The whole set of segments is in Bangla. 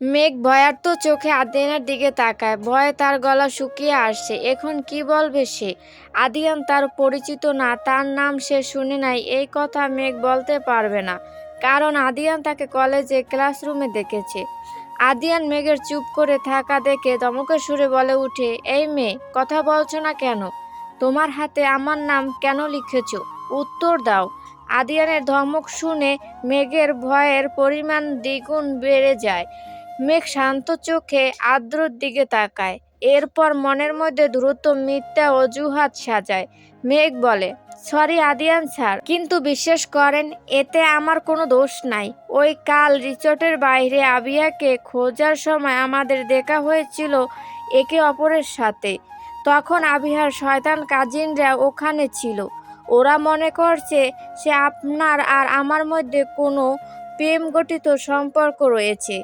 মেঘ ভয়ার্ত চোখে আদিয়ানের দিকে তাকায়। ভয়ে তার গলা শুকিয়ে আসছে। এখন কি বলবে সে? আদিয়ান তার পরিচিত না, তার নাম সে শুনে নাই। এই কথা মেঘ বলতে পারবে না, কারণ আদিয়ান তাকে কলেজে ক্লাসরুমে দেখেছে। আদিয়ান মেঘের চুপ করে থাকা দেখে দমকের সুরে বলে উঠে, এই মেয়ে, কথা বলছো না কেন? তোমার হাতে আমার নাম কেন লিখেছ? উত্তর দাও। আদিয়ানের ধমক শুনে মেঘের ভয়ের পরিমাণ দ্বিগুণ বেড়ে যায়। মেঘ শান্ত চোখে আদ্রর দিকে তাকায়। এরপর মনের মধ্যে দ্রুত মিথ্যা অজুহাত সাজায়। মেঘ বলে সরি আদিয়ান স্যার, কিন্তু বিশ্বাস করেন, এতে আমার কোনো দোষ নাই। ওই কাল রিসোর্টের বাইরে আবিয়াকে খোঁজার সময় আমাদের দেখা হয়েছিল একে অপরের সাথে। তখন আবিহার শয়তান কাজিনরা ওখানে ছিল। ওরা মনে করছে সে আপনার আর আমার মধ্যে কোনো প্রেম গঠিত সম্পর্ক রয়েছে।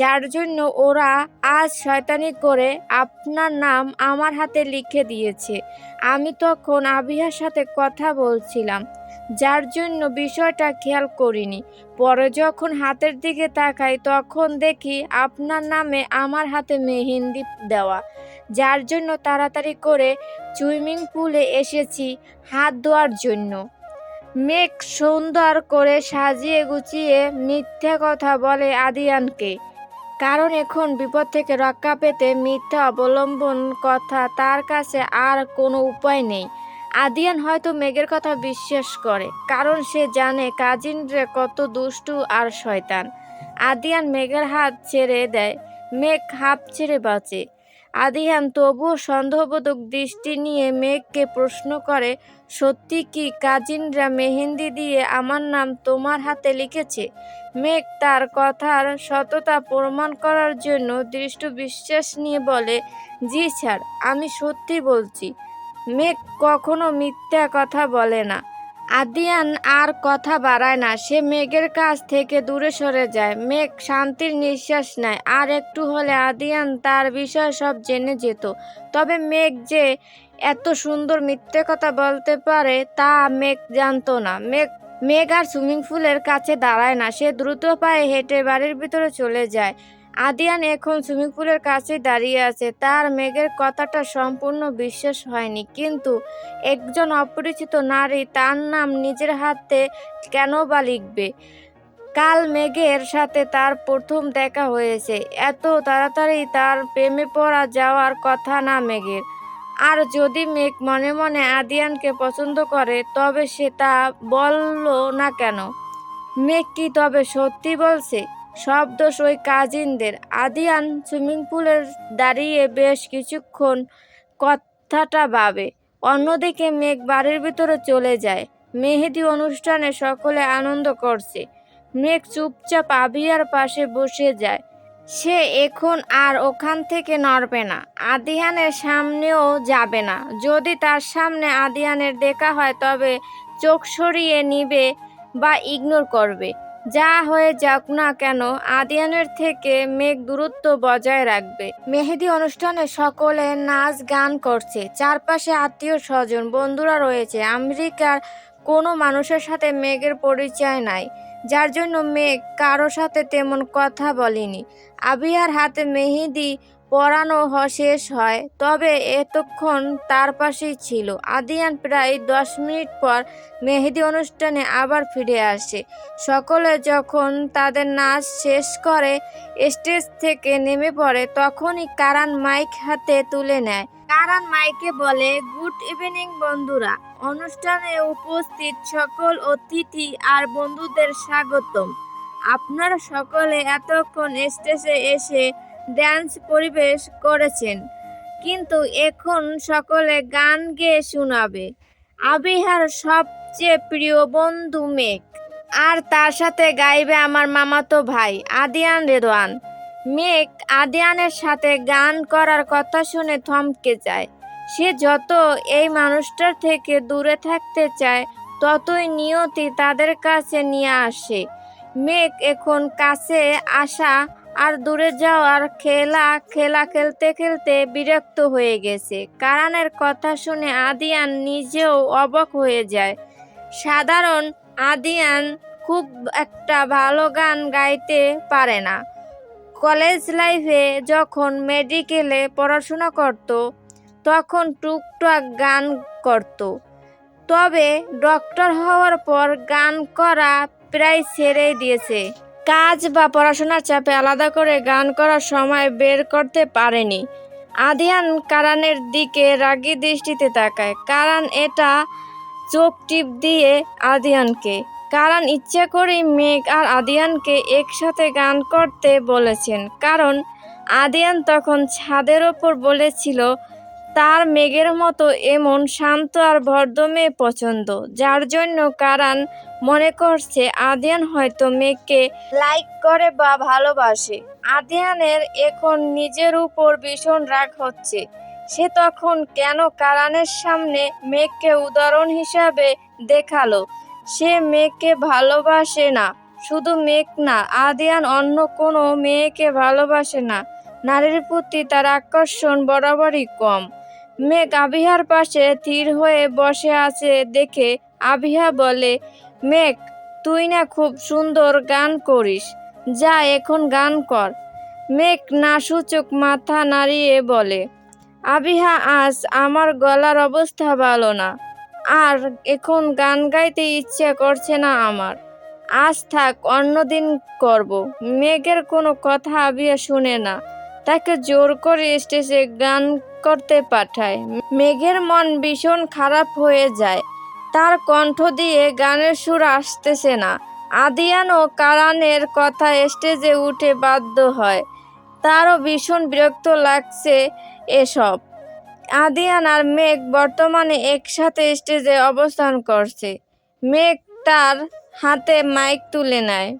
যার জন্য ওরা আজ শয়তানি করে আপনার নাম আমার হাতে লিখে দিয়েছে। আমি তখন আবিহার সাথে কথা বলছিলাম, যার জন্য বিষয়টা খেয়াল করিনি। পরে যখন হাতের দিকে তাকাই, তখন দেখি আপনার নামে আমার হাতে মেহেন্দি দেওয়া, যার জন্য তাড়াতাড়ি করে সুইমিং পুলে এসেছি হাত ধোয়ার জন্য। মেঘ সুন্দর করে সাজিয়ে গুছিয়ে মিথ্যা কথা বলে আদিয়ানকে কারণ এখন বিপদ থেকে রক্ষা পেতে মিথ্যা অবলম্বন কথা তার কাছে আর কোনো উপায় নেই। আদিয়ান হয়তো মেঘের কথা বিশ্বাস করে, কারণ সে জানে কাজিনরে কত দুষ্টু আর শয়তান। আদিয়ান মেঘের হাত ছেড়ে দেয়, মেঘ হাফ ছেড়ে বাঁচে। আদিয়ান তবুও সন্দেহবোধক দৃষ্টি নিয়ে মেঘকে প্রশ্ন করে, সত্যি কি কাজিনরা মেহেন্দি দিয়ে আমার নাম তোমার হাতে লিখেছে? মেঘ তার কথার সততা প্রমাণ করার জন্য দৃষ্ট বিশ্বাস নিয়ে বলে, জি স্যার, আমি সত্যি বলছি। মেঘ কখনো মিথ্যা কথা বলে না। আদিয়ান আর কথা বাড়ায় না। সে মেঘের কাছ থেকে দূরে সরে যায়। মেঘ শান্তির নিঃশ্বাস নেয়। আর একটু হলে আদিয়ান তার বিষয় সব জেনে যেত। তবে মেঘ যে এত সুন্দর মিথ্যে কথা বলতে পারে, তা মেঘ জানতো না। মেঘ মেঘ আর সুইমিং পুলের কাছে দাঁড়ায় না। সে দ্রুত পায়ে হেঁটে বাড়ির ভিতরে চলে যায়। আদিয়ান এখন সুইমিং পুলের কাছে দাঁড়িয়ে আছে। তার মেঘের কথাটা সম্পূর্ণ বিশ্বাস হয়নি। কিন্তু একজন অপরিচিত নারী তার নাম নিজের হাতে কেন বা লিখবে? কাল মেঘের সাথে তার প্রথম দেখা হয়েছে। এত তাড়াতাড়ি তার প্রেমে পড়া যাওয়ার কথা না মেঘের। আর যদি মেঘ মনে মনে আদিয়ানকে পছন্দ করে, তবে সে তা বলল না কেন? মেঘ কি তবে সত্যি বলছে? সব দোষ ওই কাজিনদের। আদিয়ান সুইমিং পুলের দাঁড়িয়ে বেশ কিছুক্ষণ কথাটা ভাবে। অন্যদিকে মেঘ বাড়ির ভিতরে চলে যায়। মেহেদি অনুষ্ঠানে সকলে আনন্দ করছে। মেঘ চুপচাপ আবিয়ার পাশে বসে যায়। সে এখন আর ওখান থেকে নড়বে না। আদিয়ানের সামনেও যাবে না। যদি তার সামনে আদিয়ানের দেখা হয়, তবে চোখ সরিয়ে নিবে বা ইগনোর করবে। যা হয়ে যাক না কেন, আদিয়ানের থেকে মেঘ দূরত্ব বজায় রাখবে। মেহেদি অনুষ্ঠানে সকলে নাচ গান করছে। চারপাশে আত্মীয় স্বজন, বন্ধুরা রয়েছে। আমেরিকার কোনো মানুষের সাথে মেঘের পরিচয় নাই। যার জন্য মেঘ কারও সাথে তেমন কথা বলেনি। আবিয়ার হাতে মেহেদি পরানো হ- শেষ হয়। তবে এতক্ষণ তার পাশেই ছিল। আদিয়ান প্রায় দশ মিনিট পর মেহেদি অনুষ্ঠানে আবার ফিরে আসে। সকলে যখন তাদের নাচ শেষ করে, স্টেজ থেকে নেমে পড়ে, তখনই কারান মাইক হাতে তুলে নেয়। কারান মাইকে বলে, গুড ইভিনিং বন্ধুরা। অনুষ্ঠানে উপস্থিত সকল অতিথি আর বন্ধুদের স্বাগতম। আপনারা সকলে এতক্ষণ স্টেজে এসে ড্যান্স পরিবেশ করেছেন। কিন্তু এখন সকলে গান গেয়ে শোনাবে। আবিহার সবচেয়ে প্রিয় বন্ধু মেঘ। আর তার সাথে গাইবে আমার মামাতো ভাই, আদিয়ান রেদওয়ান মেঘ আদিয়ানের সাথে গান করার কথা শুনে থমকে যায়। সে যত এই মানুষটার থেকে দূরে থাকতে চায়, ততই নিয়তি তাদের কাছে নিয়ে আসে। মেঘ এখন কাছে আসা আর দূরে যাওয়ার খেলা খেলা খেলতে খেলতে বিরক্ত হয়ে গেছে। কারানের কথা শুনে আদিয়ান নিজেও অবাক হয়ে যায়। সাধারণ আদিয়ান খুব একটা ভালো গান গাইতে পারে না। কলেজ লাইফে যখন মেডিকেলে পড়াশোনা করত, তখন টুকটাক গান করত। তবে ডক্টর হওয়ার পর গান করা প্রায় ছেড়েই দিয়েছে। কাজ বা পড়াশোনার চাপে আলাদা করে গান করার সময় বের করতে পারেনি। আদিয়ান কারানের দিকে রাগি দৃষ্টিতে তাকায়। কারণ এটা চোখ টিপ দিয়ে আদিয়ানকে। কারণ ইচ্ছে করেই মেঘ আর আদিয়ানকে একসাথে গান করতে বলেছেন। কারণ আদিয়ান তখন ছাদের ওপর বলেছিল তার মেঘের মতো এমন শান্ত আর মেয়ে পছন্দ, যার জন্য কারণ মনে করছে আদিয়ান হয়তো মেঘকে লাইক করে বা ভালোবাসে। আদিয়ানের এখন নিজের উপর ভীষণ রাগ হচ্ছে। সে তখন কেন কারানের সামনে মেঘকে উদাহরণ হিসাবে দেখাল? সে মেঘকে ভালোবাসে না, শুধু মেঘ না, আদিয়ান অন্য কোনো মেয়েকে ভালোবাসে না। নারীর প্রতি তার আকর্ষণ বরাবরই কম। মেঘ আবিহার পাশে থির হয়ে বসে আছে দেখে আবিহা বলে, মেঘ, তুই না খুব সুন্দর গান করিস। যা এখন গান কর। মেঘ না সূচক মাথা নাড়িয়ে বলে, আবিহা, আজ আমার গলার অবস্থা ভালো না। আর এখন গান গাইতে ইচ্ছে করছে না আমার। আজ থাক, অন্যদিন করব। মেঘের কোনো কথা আবিয়া শুনে না। তাকে জোর করে স্টেজে গান করতে পাঠায়। মেঘের মন ভীষণ খারাপ হয়ে যায়। তার কণ্ঠ দিয়ে গানের সুর আসতেছে না। আদিয়ান ও কারানের কথা স্টেজে উঠে বাধ্য হয়। তারও ভীষণ বিরক্ত লাগছে এসব। আদিয়ান আর মেঘ বর্তমানে একসাথে স্টেজে অবস্থান করছে। মেঘ তার হাতে মাইক তুলে নেয়।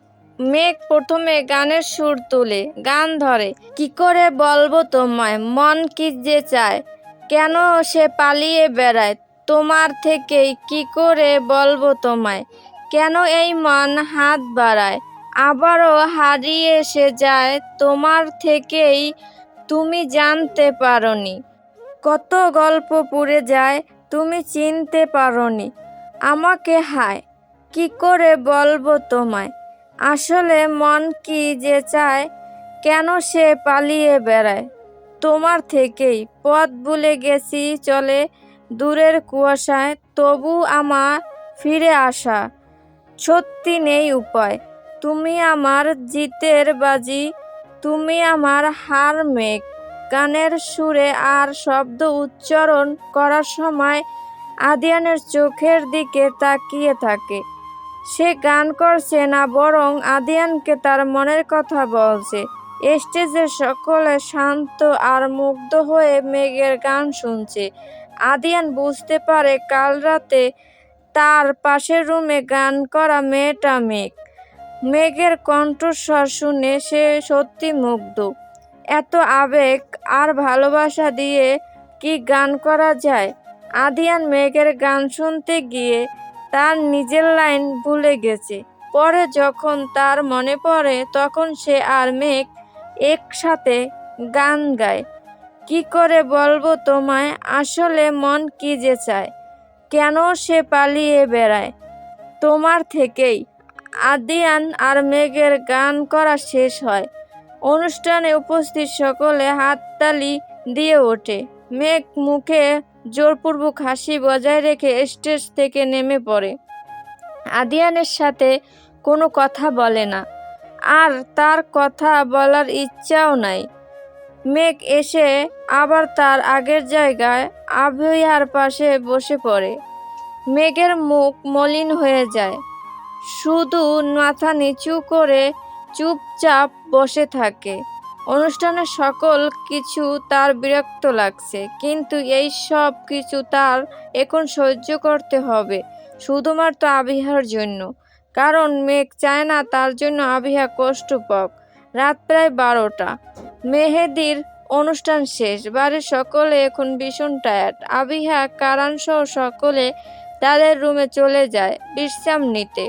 মেঘ প্রথমে গানের সুর তুলে, গান ধরে। কি করে বলব তোমায়? মন কি যে চায়? কেন সে পালিয়ে বেড়ায়? তোমার থেকেই কি করে বলব তোমায়? কেন এই মন হাত বাড়ায়? আবারও হারিয়ে এসে যায়, তোমার থেকেই তুমি জানতে পারোনি। কত গল্প পুড়ে যায়, তুমি চিনতে পারোনি। আমাকে হায়, কি করে বলব তোমায়? আসলে মন কি যে চায়, কেন সে পালিয়ে বেড়ায়? তোমার থেকেই পথ ভুলে গেছি চলে দূরের কুয়াশায়, তবু আমার ফিরে আসা সত্যি নেই উপায়। তুমি আমার জিতের বাজি, তুমি আমার হার মেঘ। গানের সুরে আর শব্দ উচ্চারণ করার সময় আদিয়ানের চোখের দিকে তাকিয়ে থাকে। সে গান করছে না, বরং আদিয়ানকে তার মনের কথা বলছে। স্টেজের সকলে শান্ত আর মুগ্ধ হয়ে মেঘের গান শুনছে। আদিয়ান বুঝতে পারে কাল রাতে তার পাশের রুমে গান করা মেয়েটা মেঘ। মেঘের কণ্ঠস্বর শুনে সে সত্যি মুগ্ধ। এত আবেগ আর ভালোবাসা দিয়ে কি গান করা যায়? আদিয়ান মেঘের গান শুনতে গিয়ে তার নিজের লাইন ভুলে গেছে। পরে যখন তার মনে পড়ে, তখন সে আর মেঘ একসাথে গান গায়। কি করে বলব তোমায়? আসলে মন কি যে চায়? কেন সে পালিয়ে বেড়ায়? তোমার থেকেই আদিয়ান আর মেঘের গান করা শেষ হয়। অনুষ্ঠানে উপস্থিত সকলে হাততালি দিয়ে ওঠে। মেঘ মুখে জোরপূর্বক হাসি বজায় রেখে স্টেজ থেকে নেমে পড়ে। আদিয়ানের সাথে কোনো কথা বলে না। আর তার কথা বলার ইচ্ছাও নাই। মেঘ এসে আবার তার আগের জায়গায় আবহাওয়ার পাশে বসে পড়ে। মেঘের মুখ মলিন হয়ে যায়। শুধু মাথা নিচু করে চুপচাপ বসে থাকে। অনুষ্ঠানের সকল কিছু তার বিরক্ত লাগছে, কিন্তু এই সব কিছু তার এখন সহ্য করতে হবে, শুধুমাত্র আবিহার জন্য। কারণ মেঘ চায় না তার জন্য আবিহা কষ্ট পাক রাত প্রায় বারোটা। মেহেদির অনুষ্ঠান শেষ। বাড়ির সকলে এখন ভীষণ টায়ার্ড আবিহা কারানসহ সকলে তাদের রুমে চলে যায় বিশ্রাম নিতে।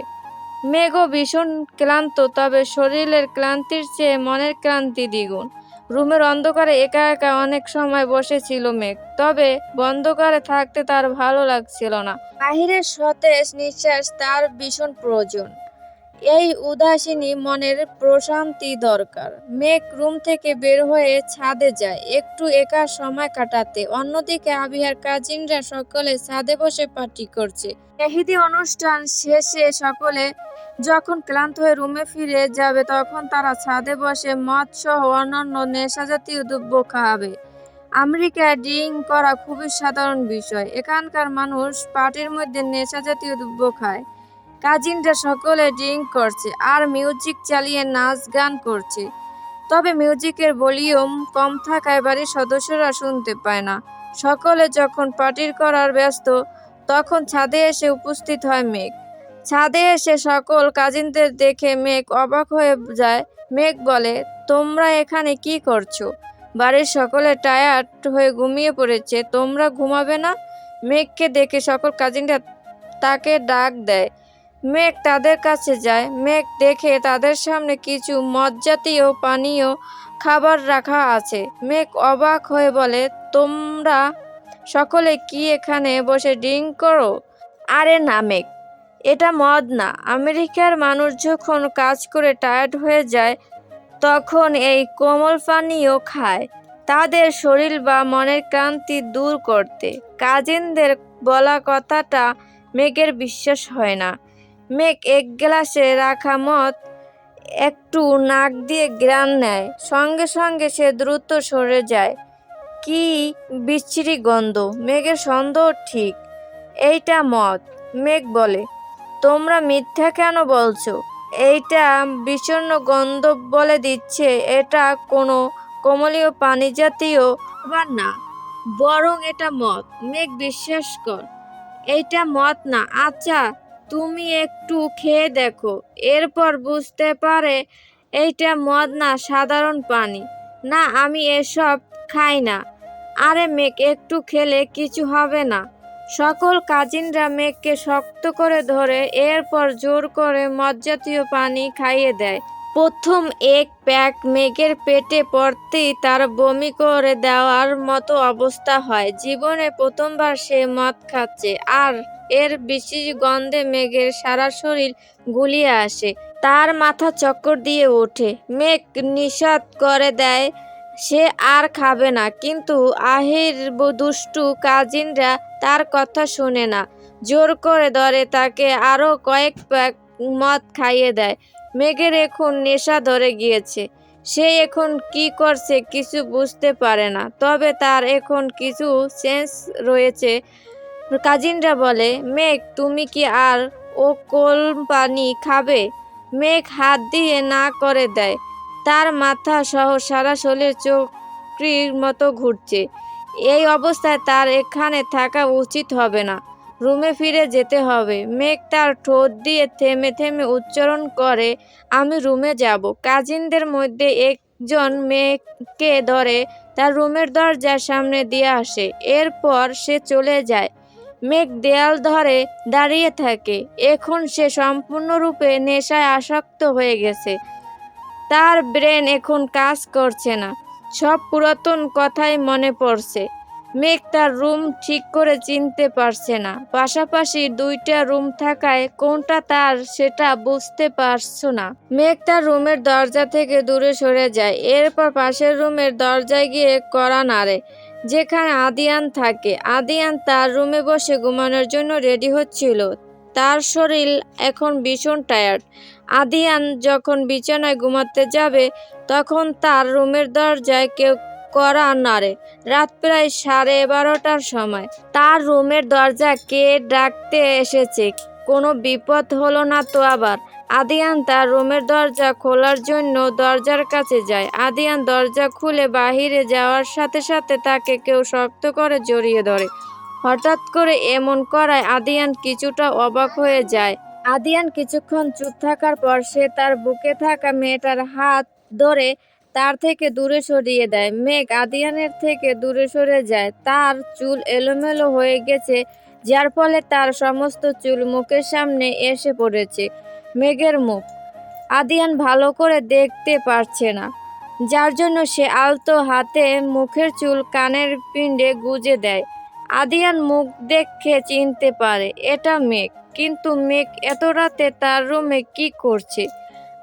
মেঘও ভীষণ ক্লান্ত, তবে শরীরের ক্লান্তির চেয়ে মনের ক্লান্তি দ্বিগুণ। রুমের অন্ধকারে একা একা অনেক সময় বসেছিল মেঘ, তবে বন্ধকারে থাকতে তার ভালো লাগছিল না। বাহিরের সতেজ নিঃশ্বাস তার ভীষণ প্রয়োজন। এই উদাসীনী মনের প্রশান্তি দরকার। মেঘ রুম থেকে বের হয়ে ছাদে যায়, একটু একা সময় কাটাতে। অন্যদিকে আবিহার কাজিনরা সকলে ছাদে বসে পার্টি করছে। এহিদি অনুষ্ঠান শেষে সকলে যখন ক্লান্ত হয়ে রুমে ফিরে যাবে, তখন তারা ছাদে বসে মদ সহ অন্যান্য নেশাজাতীয় দ্রব্য খাবে। আমেরিকায় ড্রিঙ্ক করা খুবই সাধারণ বিষয়। এখানকার মানুষ পার্টির মধ্যে নেশাজাতীয় দ্রব্য খায়। কাজিনরা সকলে ড্রিঙ্ক করছে আর মিউজিক চালিয়ে নাচ গান করছে। তবে মিউজিকের ভলিউম কম থাকায় বাড়ির সদস্যরা শুনতে পায় না। সকলে যখন পার্টির করার ব্যস্ত, তখন ছাদে এসে উপস্থিত হয় মেঘ। ছাদে এসে সকল কাজিনদের দেখে মেঘ অবাক হয়ে যায়। মেঘ বলে, তোমরা এখানে কি করছ? বাড়ির সকলে টায়ার্ড হয়ে ঘুমিয়ে পড়েছে, তোমরা ঘুমাবে না? মেঘকে দেখে সকল কাজিনরা তাকে ডাক দেয়। মেঘ তাদের কাছে যায়। মেঘ দেখে তাদের সামনে কিছু মদজাতীয় পানীয় খাবার রাখা আছে। মেঘ অবাক হয়ে বলে, তোমরা সকলে কি এখানে বসে ড্রিঙ্ক করো? আরে না, মেঘ। এটা মদ না। আমেরিকার মানুষ যখন কাজ করে টায়ার্ড হয়ে যায়, তখন এই কোমল পানীয় খায়। তাদের শরীর বা মনের ক্লান্তি দূর করতে। কাজিনদের বলা কথাটা মেঘের বিশ্বাস হয় না। মেঘ এক গ্লাসে রাখা মদ একটু নাক দিয়ে গ্রান নেয়। সঙ্গে সঙ্গে সে দ্রুত সরে যায়। কি বিচ্ছিরি গন্ধ। মেঘের সন্দেহ ঠিক। এইটা মদ, মেঘ বলে। তোমরা মিথ্যা কেন বলছো? এইটা বিষণ্ণ গন্ধ বলে দিচ্ছে। এটা কোনো কমলীয় পানি জাতীয় খাবার না, বরং এটা মদ। মেঘ, বিশ্বাস কর, এইটা মদ না। আচ্ছা তুমি একটু খেয়ে দেখো। এরপর বুঝতে পারে এইটা মদ না, সাধারণ পানি। না, আমি এসব খাই না। আরে মেঘ, একটু খেলে কিছু হবে না। সকল কাজিনরা মেঘকে শক্ত করে ধরে এরপর জোর করে মদজাতীয় পানি খাইয়ে দেয়। প্রথম এক প্যাক মেঘের পেটে পড়তেই তার বমি করে দেওয়ার মতো অবস্থা হয়। জীবনে প্রথমবার সে মদ খাচ্ছে আর এর বিশেষ গন্ধে মেঘের সারা শরীর গুলিয়ে আসে। তার মাথা চক্কর দিয়ে ওঠে। মেঘ নিষাদ করে দেয় সে আর খাবে না। কিন্তু আহির দুষ্টু কাজিনরা তার কথা শোনে না। জোর করে ধরে তাকে আরও কয়েক প্যাক মদ খাইয়ে দেয়। মেঘের এখন নেশা ধরে গিয়েছে। সে এখন কি করছে কিছু বুঝতে পারে না। তবে তার এখন কিছু সেন্স রয়েছে। কাজিনরা বলে, মেঘ, তুমি কি আর ও কোল পানি খাবে? মেঘ হাত দিয়ে না করে দেয়। তার মাথা সহ সারা শরীর চক্রির মতো ঘুরছে। এই অবস্থায় তার এখানে থাকা উচিত হবে না। রুমে ফিরে যেতে হবে। মেঘ তার ঠোঁট দিয়ে থেমে থেমে উচ্চারণ করে, আমি রুমে যাব। কাজিনদের মধ্যে একজন মেঘকে ধরে তার রুমের দরজার সামনে দিয়ে আসে। এরপর সে চলে যায়। মেঘ দেয়াল ধরে দাঁড়িয়ে থাকে। এখন সে সম্পূর্ণরূপে নেশায় আসক্ত হয়ে গেছে। তার ব্রেন এখন কাজ করছে না। সব পুরাতন কথাই মনে পড়ছে। মেঘ তার রুম ঠিক করে চিনতে পারছে না। পাশাপাশি দুইটা রুম থাকায় কোনটা তার সেটা বুঝতে পারছ না। মেঘ তার রুমের দরজা থেকে দূরে সরে যায়। এরপর পাশের রুমের দরজায় গিয়ে কড়া নাড়ে, যেখানে আদিয়ান থাকে। আদিয়ান তার রুমে বসে ঘুমানোর জন্য রেডি হচ্ছিল। তার শরীর এখন ভীষণ টায়ার্ড। আদিয়ান যখন বিছানায় ঘুমাতে যাবে, তখন তার রুমের দরজায় কেউ করা নাড়ে। রাত প্রায় সাড়ে বারোটার সময়। তার রুমের দরজা কে ডাকতে এসেছে, কোনো বিপদ হলো না তো আবার। আদিয়ান তার রুমের দরজা খোলার জন্য দরজার কাছে যায়। আদিয়ান দরজা খুলে বাহিরে যাওয়ার সাথে সাথে তাকে কেউ শক্ত করে জড়িয়ে ধরে। হঠাৎ করে এমন করায় আদিয়ান কিছুটা অবাক হয়ে যায়। আদিয়ান কিছুক্ষণ চুপ থাকার পর সে তার বুকে থাকা মেয়েটার হাত ধরে তার থেকে দূরে সরিয়ে দেয়। মেঘ আদিয়ানের থেকে দূরে সরে যায়। তার চুল এলোমেলো হয়ে গেছে, যার ফলে তার সমস্ত চুল মুখের সামনে এসে পড়েছে। মেঘের মুখ। আদিয়ান ভালো করে দেখতে পারছে না। যার জন্য সে আলতো হাতে মুখের চুল কানের পিণ্ডে গুজে দেয়। আদিয়ান মুখ দেখে চিনতে পারে, এটা মেঘ। কিন্তু মেঘ এত রাতে তার রুমে কি করছে?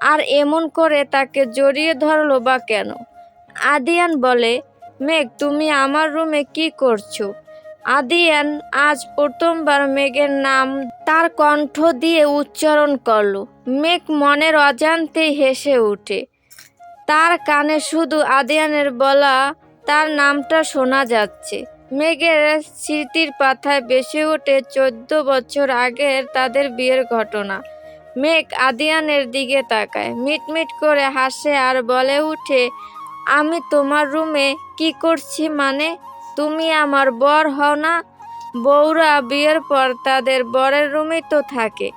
আর এমন করে তাকে জড়িয়ে ধরলো বা কেন? আদিয়ান বলে, মেঘ, তুমি আমার রুমে কি করছ? আদিয়ান আজ প্রথমবার মেঘের নাম তার কণ্ঠ দিয়ে উচ্চারণ করল। মেঘ মনের অজান্তেই হেসে ওঠে তার কানে শুধু আদিয়ানের বলা তার নামটা শোনা যাচ্ছে। মেঘের স্মৃতির পাথায় বেসে ওঠে চোদ্দ বছর আগের তাদের বিয়ের ঘটনা। মেঘ আদিয়ানের দিকে তাকায়, মিটমিট করে হাসে আর বলে উঠে, আমি তোমার রুমে কি করছি মানে? তুমি আমার বর হও না? বউরা বিয়ের পর তাদের বরের রুমে তো থাকে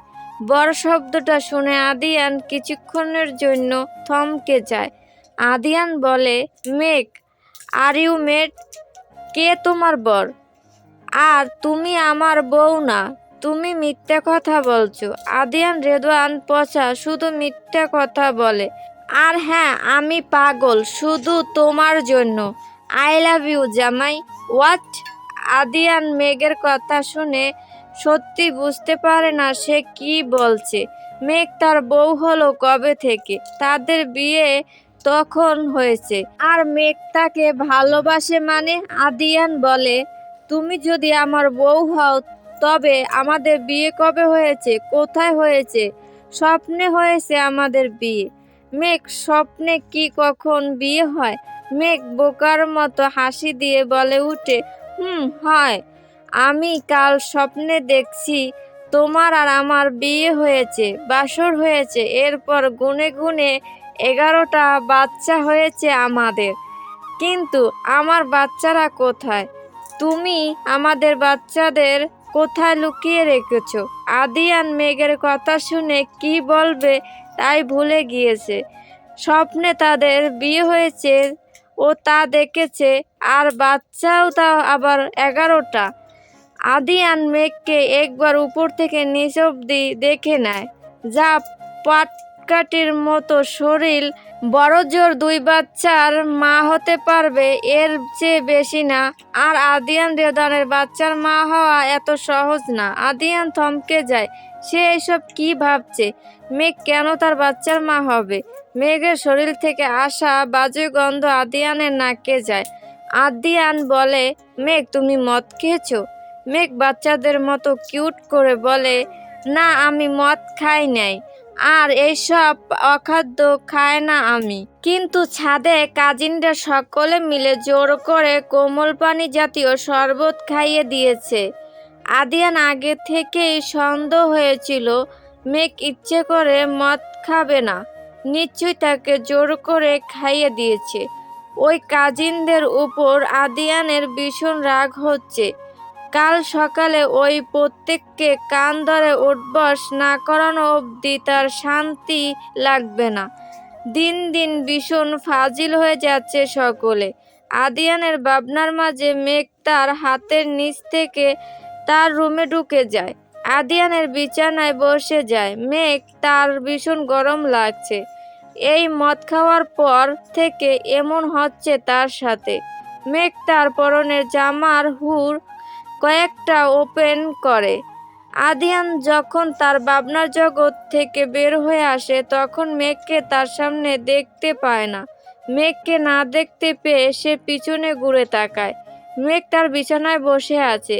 বর শব্দটা শুনে আদিয়ান কিছুক্ষণের জন্য থমকে যায়। আদিয়ান বলে, মেঘ আর ইউ মেড কে তোমার বর? আর তুমি আমার বউ না, তুমি মিথ্যা কথা বলছো। আদিয়ান রেদওয়ান পচা শুধু মিথ্যা কথা বলে। আর হ্যাঁ আমি পাগল, শুধু তোমার জন্য। আই লাভ ইউ, জামাই। হোয়াট? আদিয়ান মেঘের কথা শুনে সত্যি বুঝতে পারে না সে কি বলছে। মেঘ তার বউ হলো কবে থেকে? তাদের বিয়ে তখন হয়েছে। আর মেঘ তাকে ভালোবাসে মানে আদিয়ান বলে, তুমি যদি আমার বউ হও, তবে আমাদের বিয়ে কবে হয়েছে? কোথায় হয়েছে? স্বপ্নে হয়েছে আমাদের বিয়ে। মেঘ, স্বপ্নে কি কখন বিয়ে হয়? মেঘ বোকার মতো হাসি দিয়ে বলে উঠে, হুম, হয়। আমি কাল স্বপ্নে দেখছি তোমার আর আমার বিয়ে হয়েছে, বাসর হয়েছে। এরপর গুনে গুনে এগারোটা বাচ্চা হয়েছে আমাদের। কিন্তু আমার বাচ্চারা কোথায়? তুমি আমাদের বাচ্চাদের কোথায় লুকিয়ে রেখেছ? আদিয়ান মেঘের কথা শুনে কি বলবে তাই ভুলে গিয়েছে। স্বপ্নে তাদের বিয়ে হয়েছে ও তা দেখেছে, আর বাচ্চাও তা আবার এগারোটা। আদিয়ান মেঘকে একবার উপর থেকে নিচ অব্দি দেখে নেয়। যা পাটকাঠির মতো শরীর, বড় জোর দুই বাচ্চার মা হতে পারবে এর চেয়ে বেশি না। আর আদিয়ান রেদানের বাচ্চার মা হওয়া এত সহজ না। আদিয়ান থমকে যায়, সে এসব কি ভাবছে? মেঘ কেন তার বাচ্চার মা হবে? মেঘের শরীর থেকে আসা বাজে গন্ধ আদিয়ানের নাকে যায়। আদিয়ান বলে, মেঘ, তুমি মদ খেয়েছো? মেঘ বাচ্চাদের মতো কিউট করে বলে, না, আমি মদ খাই নাই। আর এইসব অখাদ্য খায় না আমি। কিন্তু ছাদে কাজিনরা সকলে মিলে জোর করে কোমল পানি জাতীয় শরবত খাইয়ে দিয়েছে। আদিয়ান আগে থেকেই সন্দেহ হয়েছিল, মেঘ ইচ্ছে করে মদ খাবে না। নিশ্চয়ই তাকে জোর করে খাইয়ে দিয়েছে। ওই কাজিনদের উপর আদিয়ানের ভীষণ রাগ হচ্ছে। কাল সকালে ওই প্রত্যেককে কান ধরে উঠবস না করানো অবধি তার শান্তি লাগবে না। দিন দিন ভীষণ ফাজিল হয়ে যাচ্ছে সকলে। আদিয়ানের ভাবনার মাঝে মেঘ তার হাতের নিচ থেকে তার রুমে ঢুকে যায়। আদিয়ানের বিছানায় বসে যায়। মেঘ তার ভীষণ গরম লাগছে। এই মদ খাওয়ার পর থেকে এমন হচ্ছে তার সাথে। মেঘ তার পরনের জামার হুর কয়েকটা ওপেন করে। আদিয়ান যখন তার ভাবনার জগৎ থেকে বের হয়ে আসে, তখন মেঘকে তার সামনে দেখতে পায় না। মেঘকে না দেখতে পেয়ে সে পিছনে ঘুরে তাকায়। মেঘ তার বিছানায় বসে আছে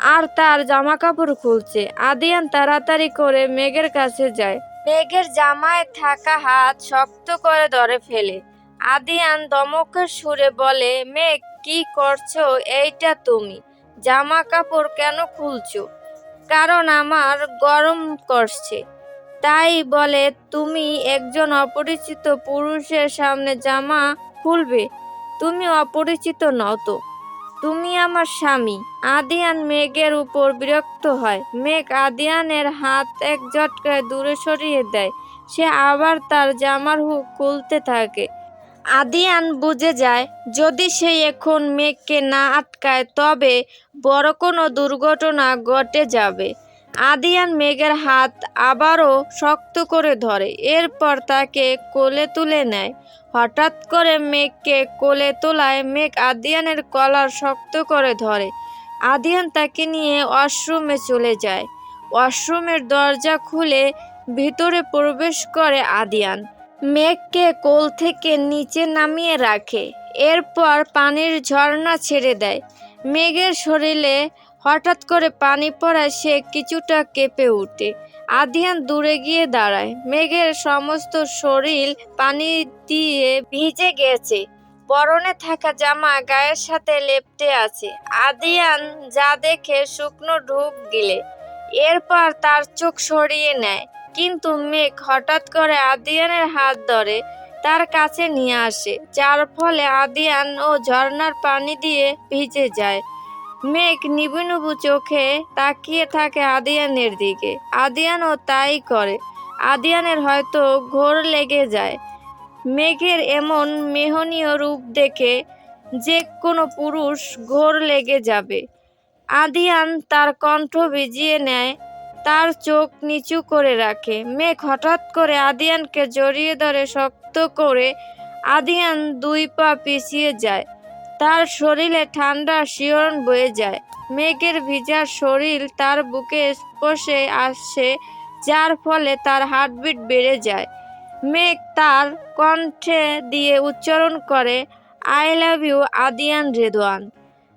আর তার জামা কাপড় খুলছে। আদিয়ান তাড়াতাড়ি করে মেঘের কাছে যায়। মেঘের জামায় থাকা হাত শক্ত করে ধরে ফেলে। আদিয়ান দমকের সুরে বলে, মেঘ, কি করছ? এইটা তুমি। জামা কাপড় কেন খুলছো? কারণ আমার গরম করছে। তাই বলে, তুমি একজন অপরিচিত পুরুষের সামনে জামা খুলবে? তুমি অপরিচিত নও তো। তুমি আমার স্বামী। আদিয়ান মেঘের উপর বিরক্ত হয়। মেঘ আদিয়ানের হাত এক ঝটকায় দূরে সরিয়ে দেয়। সে আবার তার জামার হুক খুলতে থাকে। আদিয়ান বুঝে যায়, যদি সে এখন মেঘকে না আটকায়, তবে বড় কোনো দুর্ঘটনা ঘটে যাবে। আদিয়ান মেঘের হাত আবারও শক্ত করে ধরে, এরপর তাকে কোলে তুলে নেয়। হঠাৎ করে মেঘকে কোলে তোলায় মেঘ আদিয়ানের কলার শক্ত করে ধরে। আদিয়ান তাকে নিয়ে ওয়াশরুমে চলে যায়। ওয়াশরুমের দরজা খুলে ভিতরে প্রবেশ করে আদিয়ান। মেঘকে কোল থেকে নিচে নামিয়ে রাখে। এরপর পানির ঝর্ণা ছেড়ে দেয়। মেঘের শরীরে হঠাৎ করে পানি পড়ায় সে কিছুটা কেঁপে ওঠে। আদিয়ান দূরে গিয়ে দাঁড়ায়। মেঘের সমস্ত শরীর পানি দিয়ে ভিজে গেছে। পরনে থাকা জামা গায়ের সাথে লেপটে আছে। আদিয়ান যা দেখে শুকনো ঢুক গিলে। এরপর তার চোখ সরিয়ে নেয়। কিন্তু মেঘ হঠাৎ করে আদিয়ানের হাত ধরে তার কাছে নিয়ে আসে, যার ফলে আদিয়ান ও ঝর্ণার পানি দিয়ে ভিজে যায়। মেঘ নিবু নিবু চোখে তাকিয়ে থাকে আদিয়ানের দিকে। আদিয়ানও তাই করে। আদিয়ানের হয়তো ঘোর লেগে যায়। মেঘের এমন মেহনীয় রূপ দেখে যে কোনো পুরুষ ঘোর লেগে যাবে। আদিয়ান তার কণ্ঠ ভিজিয়ে নেয় তার চোখ নিচু করে রাখে। মেঘ হঠাৎ করে আদিয়ানকে জড়িয়ে ধরে শক্ত করে আদিয়ান দুই পা পিছিয়ে যায়। তার শরীরে ঠান্ডা শিহরণ বয়ে যায়। মেঘের ভিজা শরীর তার বুকে স্পর্শে আসছে যার ফলে তার হার্টবিট বেড়ে যায়। মেঘ তার কণ্ঠে দিয়ে উচ্চারণ করে, I love you, Adiyan Redwan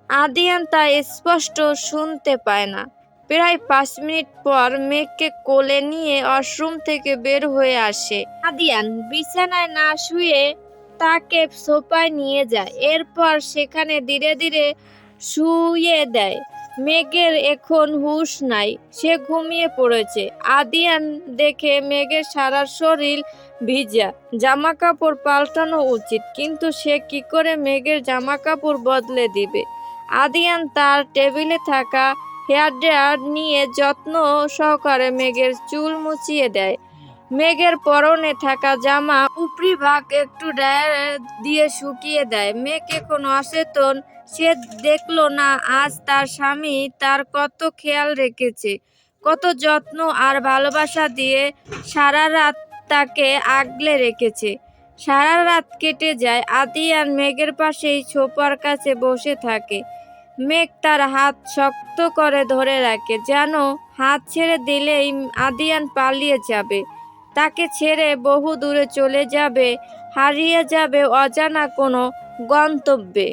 Adiyan তা স্পষ্ট শুনতে পায় না। প্রায় পাঁচ মিনিট পর মেঘকে কোলে নিয়ে ওয়াশরুম থেকে বের হয়ে আসে। আদিয়ান বিছানায় না শুয়ে তাকে সোফায় নিয়ে যায়। এরপর সেখানে ধীরে ধীরে শুয়ে দেয়। মেঘের এখন হুঁশ নাই, সে ঘুমিয়ে পড়েছে। আদিয়ান দেখে মেঘের সারা শরীর ভিজা জামা কাপড় পাল্টানো উচিত, কিন্তু সে কি করে মেঘের জামা কাপড় বদলে দিবে? আদিয়ান তার টেবিলে থাকা হেয়ার ড্রায়ার নিয়ে যত্ন সহকারে মেঘের চুল মুছিয়ে দেয়। মেঘের পরনে থাকা জামা উপরি ভাগ একটু ড্রায়ার দিয়ে শুকিয়ে দেয়। মেঘ এখন অচেতন, সে দেখল না আজ তার স্বামী তার কত খেয়াল রেখেছে, কত যত্ন আর ভালোবাসা দিয়ে সারা রাত তাকে আগলে রেখেছে। সারা রাত কেটে যায় আদিয়ান মেঘের পাশেই ছোপার কাছে বসে থাকে। মেঘ তার হাত শক্ত করে ধরে রাখে, যেন হাত ছেড়ে দিলেই আদিয়ান পালিয়ে যাবে। তাকে ছেড়ে বহু দূরে চলে যাবে, হারিয়ে যাবে অজানা কোনো গন্তব্যে।